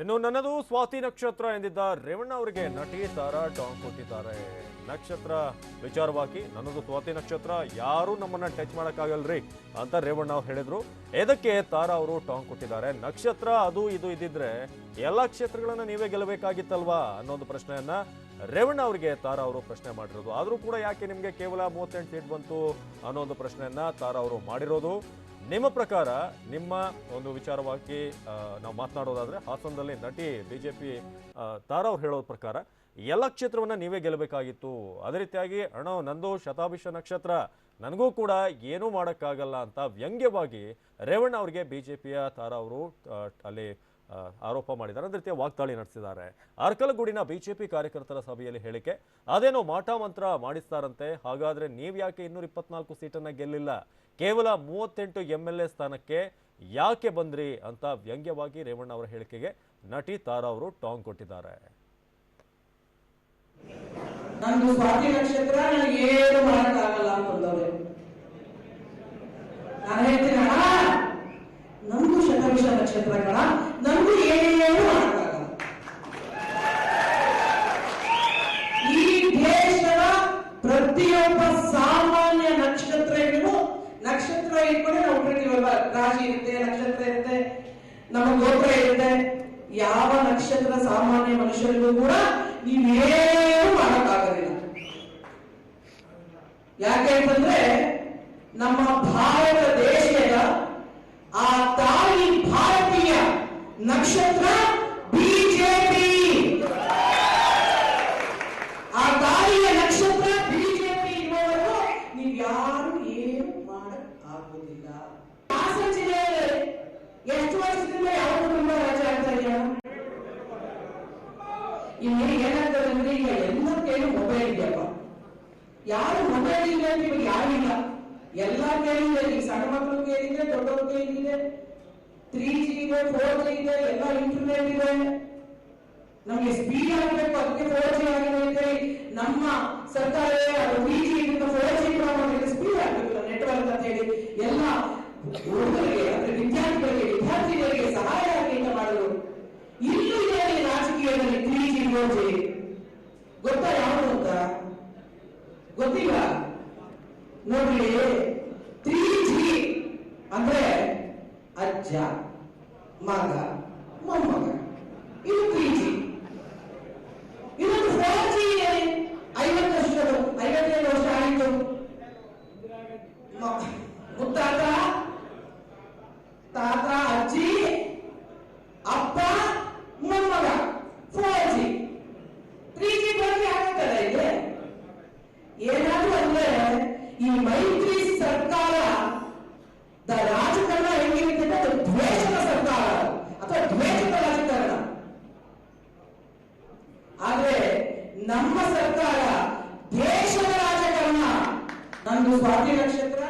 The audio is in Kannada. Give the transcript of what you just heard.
ಇನ್ನು ನನ್ನದು ಸ್ವಾತಿ ನಕ್ಷತ್ರ ಎಂದಿದ್ದ ರೇವಣ್ಣ ಅವರಿಗೆ ನಟಿ ತಾರಾ ಟಾಂಗ್ ಕೊಟ್ಟಿದ್ದಾರೆ. ನಕ್ಷತ್ರ ವಿಚಾರವಾಗಿ ನನ್ನದು ಸ್ವಾತಿ ನಕ್ಷತ್ರ ಯಾರು ನಮ್ಮನ್ನ ಟಚ್ ಮಾಡೋಕ್ಕಾಗಲ್ರಿ ಅಂತ ರೇವಣ್ಣ ಅವ್ರು ಹೇಳಿದ್ರು. ಇದಕ್ಕೆ ತಾರಾ ಅವರು ಟಾಂಗ್ ಕೊಟ್ಟಿದ್ದಾರೆ? ನಕ್ಷತ್ರ ಅದು ಇದು ಇದ್ದಿದ್ರೆ ಎಲ್ಲ ಕ್ಷೇತ್ರಗಳನ್ನ ನೀವೇ ಗೆಲ್ಲಬೇಕಾಗಿತ್ತಲ್ವಾ ಅನ್ನೋದು ಪ್ರಶ್ನೆಯನ್ನ ರೇವಣ್ಣ ಅವರಿಗೆ ತಾರಾ ಅವರು ಪ್ರಶ್ನೆ ಮಾಡಿರೋದು. ಆದರೂ ಕೂಡ ಯಾಕೆ ನಿಮಗೆ ಕೇವಲ ಮೂವತ್ತೆಂಟು ಸೀಟ್ ಬಂತು ಅನ್ನೋ ಒಂದು ಪ್ರಶ್ನೆಯನ್ನ ತಾರಾ ಅವರು ಮಾಡಿರೋದು. ನಿಮ್ಮ ಪ್ರಕಾರ ನಿಮ್ಮ ಒಂದು ವಿಚಾರವಾಗಿ ನಾವು ಮಾತನಾಡೋದಾದ್ರೆ, ಹಾಸನದಲ್ಲಿ ನಟಿ ಬಿಜೆಪಿ ತಾರಾ ಅವ್ರು ಹೇಳೋದ್ರ ಪ್ರಕಾರ, ಎಲ್ಲ ಕ್ಷೇತ್ರವನ್ನ ನೀವೇ ಗೆಲ್ಲಬೇಕಾಗಿತ್ತು ಅದೇ ರೀತಿಯಾಗಿ, ಅಣ್ಣ, ನಂದು ಶತಾಭಿಷ ನಕ್ಷತ್ರ, ನನಗೂ ಕೂಡ ಏನೂ ಮಾಡೋಕ್ಕಾಗಲ್ಲ ಅಂತ ವ್ಯಂಗ್ಯವಾಗಿ ರೇವಣ್ಣ ಅವರಿಗೆ ಬಿಜೆಪಿಯ ತಾರಾ ಅವರು ಅಲ್ಲಿ ಆರೋಪ ಮಾಡಿದ್ದಾರೆ. ಅದೇ ರೀತಿಯ ವಾಗ್ದಾಳಿ ನಡೆಸಿದ್ದಾರೆ. ಅರ್ಕಲಗೂಡಿನ ಬಿಜೆಪಿ ಕಾರ್ಯಕರ್ತರ ಸಭೆಯಲ್ಲಿ ಹೇಳಿಕೆ, ಅದೇನೋ ಮಾಟ ಮಂತ್ರ ಮಾಡಿಸ್ತಾರಂತೆ, ಹಾಗಾದ್ರೆ ನೀವು ಯಾಕೆ ಇನ್ನೂರ ಇಪ್ಪತ್ನಾಲ್ಕು ಸೀಟನ್ನ ಗೆಲ್ಲಿಲ್ಲ? ಕೇವಲ ಮೂವತ್ತೆಂಟು ಎಂ ಎಲ್ ಎ ಸ್ಥಾನಕ್ಕೆ ಯಾಕೆ ಬಂದ್ರಿ ಅಂತ ವ್ಯಂಗ್ಯವಾಗಿ ರೇವಣ್ಣ ಅವರ ಹೇಳಿಕೆಗೆ ನಟಿ ತಾರಾ ಅವರು ಟಾಂಗ್ ಕೊಟ್ಟಿದ್ದಾರೆ. ನಂದು ಸ್ವಾತಿ ನಕ್ಷತ್ರ, ನನಗೆ ಏನು ಅಂತಂದವ್ರೆ. ನಾನು ಹೇಳ್ತೀನಿ ನಂದು ಶತವಿಷ ನಕ್ಷತ್ರ ಕಣ ನಂದು ಏನು ಮಾಡಕ್ಕಾಗಲ್ಲ ಈ ದೇಶದ ಪ್ರತಿಯೊಬ್ಬ ಸಾಮಾನ್ಯ ನಕ್ಷತ್ರಗಳು ನಕ್ಷತ್ರ ಇಟ್ಕೊಂಡು ನಾವು ಕರಿತೀವಲ್ವ ರಾಶಿ ಇರುತ್ತೆ, ನಕ್ಷತ್ರ ಇರುತ್ತೆ, ನಮ್ಮ ಗೋತ್ರ ಇರುತ್ತೆ. ಯಾವ ನಕ್ಷತ್ರ ಸಾಮಾನ್ಯ ಮನುಷ್ಯರಿಗೂ ಕೂಡ ನೀವೇನು ಮಾಡೋಕ್ಕಾಗಲಿಲ್ಲ ಯಾಕೆ ಅಂತಂದ್ರೆ ನಮ್ಮ ಭಾರತ ದೇಶದ ಆ ತಾಯಿ ಭಾರತೀಯ ನಕ್ಷತ್ರ ಬಿಜೆಪಿ ಆ ತಾಯಿಯ ನಕ್ಷತ್ರ ಬಿಜೆಪಿ ಇರುವವರು ನೀವು ಯಾರು ಏನು ಮಾಡಕ್ ಆಗೋದಿಲ್ಲ ಹಾಸನ ಜಿಲ್ಲೆಯಲ್ಲಿ ಎಷ್ಟು ವರ್ಷದಿಂದ ಯಾವ ಕುಟುಂಬ ರಾಜ್ಯ ಆಗ್ತಾ ಇದೆಯಾ ಇಲ್ಲಿ ಏನಾಗ್ತದೆ ಅಂದ್ರೆ ಈಗ ಎಲ್ಲ ಕೈಲೂ ಮೊಬೈಲ್ ಇದೆಯಪ್ಪ ಯಾರು ಮೊಬೈಲ್ ಇಲ್ಲ ಅಂತ ಇವಾಗ ಯಾರು ಇಲ್ಲ. ಎಲ್ಲ ಕೈಲಿದೆ ಈಗ ಸಣ್ಣ ಮಕ್ಕಳ ಕೈಲಿದೆ, ದೊಡ್ಡವ್ರ ಕೈಲಿದೆ ತ್ರೀ ಜಿ ಇದೆ ಫೋರ್ ಜಿ ಇದೆ, ಎಲ್ಲ ಇಂಟರ್ನೆಟ್ ಇದೆ. ನಮಗೆ ಸ್ಪೀಡ್ ಆಗಬೇಕು, ಅದಕ್ಕೆ ಫೋರ್ ಜಿ ಆಗಿದೆ ಅಂದ್ರೆ ನಮ್ಮ ಸರ್ಕಾರ ತ್ರೀ ಜಿ ಇಂದ ಫೋರ್ ಜಿ ನಮಗೆ ಸ್ಪೀಡ್ ಆಗಬೇಕು ನೆಟ್ವರ್ಕ್ ಅಂತ ಹೇಳಿ ಎಲ್ಲ ಹುಡುಗರಿಗೆ ಅಂದ್ರೆ ವಿದ್ಯಾರ್ಥಿಗಳಿಗೆ ವಿದ್ಯಾರ್ಥಿಗಳಿಗೆ ಸಹಾಯ ಆಗಲಿ ಅಂತ ಮಾಡಿದ್ರು ಇಲ್ಲೂ ಇದೆ ಈ ರಾಜಕೀಯದಲ್ಲಿ ಜಿ ಗೊತ್ತಾ ಯಾವುದು ಅಂತ? ಗೊತ್ತಿಲ್ಲ ನೋಡ್ರಿ ತ್ರೀ ಜಿ ಅಂದ್ರೆ ಅಜ್ಜ, ಮಗ, ಮೊಮ್ಮಗ. ಇದು ತ್ರೀ ಜಿ ಇದೊಂದು ಫೋರ್ ಜಿ ಐವತ್ತು ವರ್ಷಗಳು ಐವತ್ತೈದು ವರ್ಷ ಆಯಿತು. ಮುತ್ತಾತ ತಾತ ಅಜ್ಜಿ ಅಪ್ಪ ಮೊಮ್ಮಗ ಫೋರ್ ಜಿ ತ್ರೀ ಜಿ ಬಗ್ಗೆ ಆಗ್ತದೆ ಇದೆ ಏನಾದ್ರೂ ಅಂದ್ರೆ ಈ ಮೈತ್ರಿ ಸರ್ಕಾರ, ದ ರಾಜಕಾರಣ ಹೆಂಗಿರುತ್ತೆ ಅಂದ್ರೆ ಅದು ದ್ವೇಷದ ಸರ್ಕಾರ. ಅಥವಾ ದ್ವೇಷದ ರಾಜಕಾರಣ. ಆದ್ರೆ ನಮ್ಮ ಸರ್ಕಾರ ದೇಶದ ರಾಜಕಾರಣ. ನಂದು ಸ್ವಾತಿ ನಕ್ಷತ್ರ